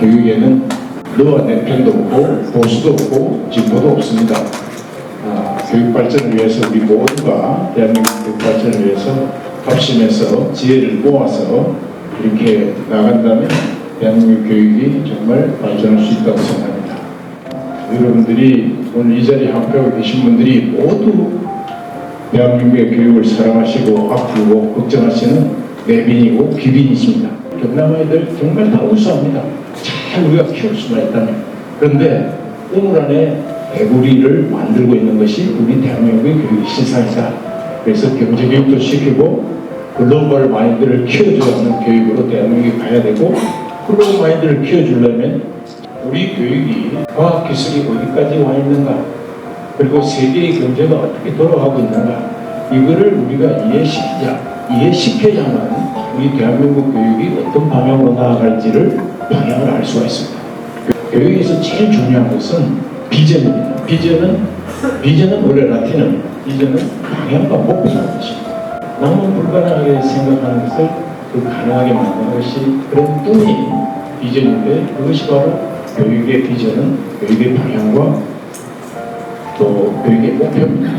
교육에는 너와 내 편도 없고 보수도 없고 진보도 없습니다. 아, 교육 발전을 위해서 우리 모두가 대한민국 교육 발전을 위해서 합심해서 지혜를 모아서 이렇게 나간다면 대한민국 교육이 정말 발전할 수 있다고 생각합니다. 여러분들이 오늘 이 자리에 함께하고 계신 분들이 모두 대한민국의 교육을 사랑하시고 아끼고 걱정하시는 내빈이고 귀빈이십니다. 경남 아이들 정말 다 우수합니다. 잘 우리가 키울 수만 있다면. 그런데 우물 안에 개구리를 만들고 있는 것이 우리 대한민국의 교육 실상이다. 그래서 경제교육도 시키고 글로벌 마인드를 키워줘야 하는 교육으로 대한민국이 가야 되고 글로벌 마인드를 키워주려면 우리 교육이 과학기술이 어디까지 와 있는가 그리고 세계의 경제가 어떻게 돌아가고 있는가 이거를 우리가 이해시키자 이해시켜야만 우리 대한민국 교육이 어떤 방향으로 나아갈지를 방향을 알 수가 있습니다. 교육에서 제일 중요한 것은 비전입니다. 비전은 비전은 원래 라틴은 비전은 방향과 목표라는 것입니다. 남은 불가능하게 생각하는 것을 그 가능하게 만드는 것이 그런 꿈이 비전인데 그것이 바로 교육의 비전은 교육의 방향과 또 교육의 목표입니다.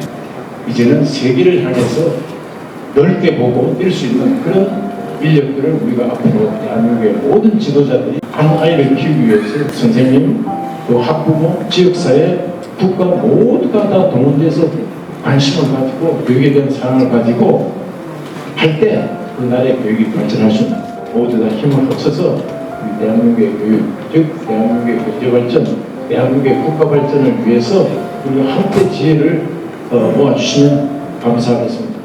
이제는 세계를 향해서 넓게 보고 뛸 수 있는 그런 인력들을 우리가 앞으로 대한민국의 모든 지도자들이 한 아이를 키우기 위해서 선생님, 또 학부모, 지역사회, 국가 모두가 다 동원돼서 관심을 가지고 교육에 대한 사랑을 가지고 할 때 그 나라의 교육이 발전할 수 있는 모두 다 힘을 합쳐서 대한민국의 교육, 즉 대한민국의 경제 발전, 대한민국의 국가 발전을 위해서 우리가 함께 지혜를 어, 모아주시면 감사하겠습니다.